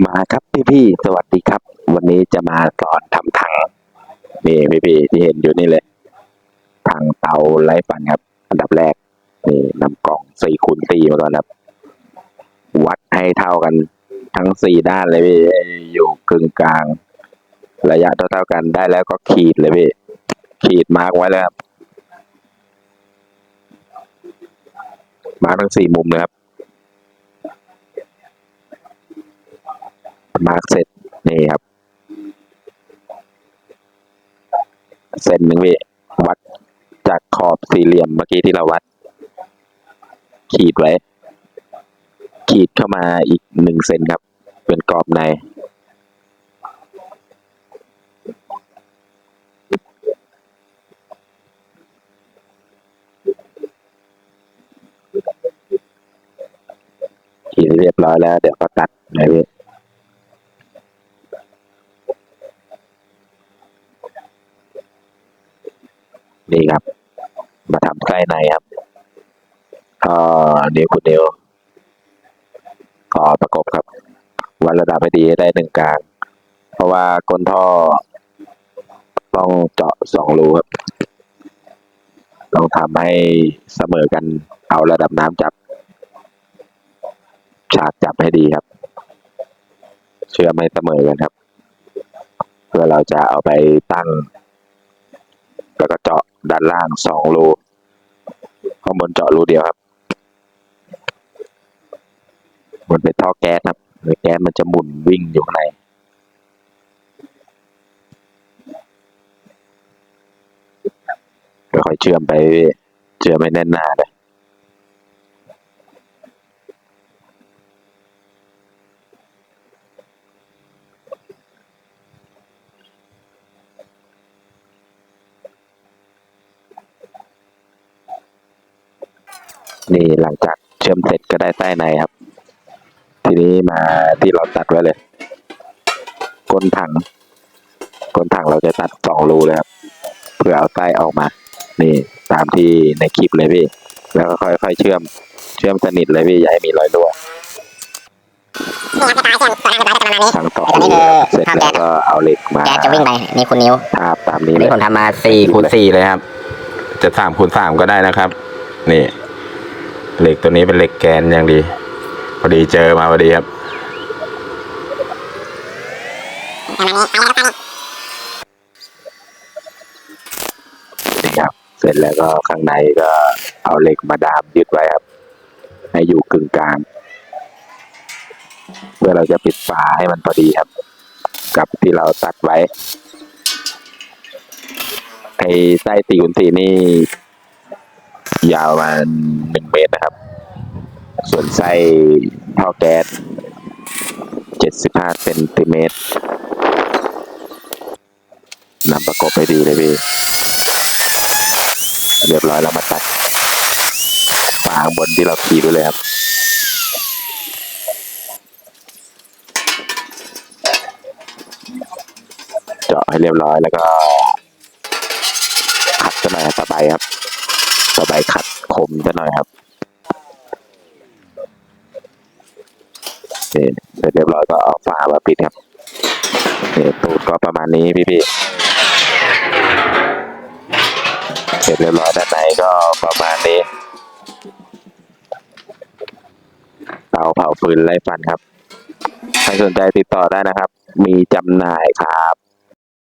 มาครับพี่พี่สวัสดีครับ วันนี้จะมาสอนทำถังนี่พี่พี่ที่เห็นอยู่นี่เลยถังเตาไร้ฟันครับ อันดับแรกนี่นำกล่องสี่คูณสี่มาก่อนครับ วัดให้เท่ากันทั้งสี่ด้านเลยพี่อยู่กึ่งกลาง ระยะเท่าๆกันได้แล้วก็ขีดเลยพี่ขีดมาร์กไว้แล้วครับมาร์กทั้งสี่มุมเลยครับ มาร์กเสร็จนี่ครับ เส้นหนึ่งพี่วัดจากขอบสี่เหลี่ยมเมื่อกี้ที่เราวัด ขีดไว้ ขีดเข้ามาอีกหนึ่งเซนครับ เป็นกรอบในขีดเรียบร้อยแล้ว เดี๋ยวก็ตัดเลยพี่ นี่ครับ มาทำไส้ในครับก็นิ้วคุณนิ้วขอประกบครับ วัดระดับให้ดีได้หนึ่งกลาง เพราะว่าก้นท่อ ต้องเจาะสองรูครับ ต้องทำให้เสมอกันเอาระดับน้ำจับ ฉากจับให้ดีครับ เชื่อมให้เสมอกันครับ เพื่อเราจะเอาไปตั้ง แล้วก็เจาะ ด้านล่างสองรูข้างบนเจาะรูเดียวครับมันเป็นท่อแก๊สครับแก๊สมันจะหมุนวิ่งอยู่ข้างในค่อยๆเชื่อมไปเชื่อมไปแน่นหนาเลย นี่หลังจากเชื่อมเสร็จก็ได้ใต้ในครับ ทีนี้มาที่เราตัดไว้เลยก้นถังก้นถังเราจะตัดสองรูเลยครับเพื่อเอาใต้ออกมา นี่ตามที่ในคลิปเลยพี่ แล้วก็ค่อยๆเชื่อมเชื่อมสนิทเลยพี่อย่าให้มีรอยรั่วนี่ครับจะตายเชื่อมตัวนั้นเรียบร้อยจะประมาณนี้ทั้งสองอันนี้รูคือเสร็จภาพแล้วแก๊สก็เอาเหล็กมาแกจะวิ่งไปนี่คุณนิ้วทาบตามนี้อันเลนี้ยผมทำมาสี่คูณสี่เลยครับ จะสามคูณสามก็ได้นะครับ นี่ เหล็กตัวนี้เป็นเหล็กแกนอย่างดี พอดีเจอมาพอดีครับนี่ครับเสร็จแล้วก็ข้างในก็เอาเหล็กมาดามยึดไว้ครับ ให้อยู่กึ่งกลางเพื่อเราจะปิดฝาให้มันพอดีครับ กับที่เราตัดไว้ไอ้ไส้ตีกุนตีนี่ ยาวประมาณหนึ่งเมตรนะครับ ส่วนไส้ท่อแก๊สเจ็ดสิบห้าเซนติเมตรนำประกบให้ดีเลยพี่เรียบร้อยแล้วมาตัดฝางบนที่เราขีดไว้เลยครับเจาะให้เรียบร้อยแล้วก็ขัดซะหน่อยสบายครับ สบายขัดคมซะหน่อยครับเคเสร็จเรียบร้อยก็เอาฝามาปิดครับนี่ตูดก็ประมาณนี้พี่ๆเสร็จเรียบร้อยด้านในก็ประมาณนี้เตาเผาฟืนไร้ฟันครับ ใครสนใจติดต่อได้นะครับ มีจำหน่ายครับ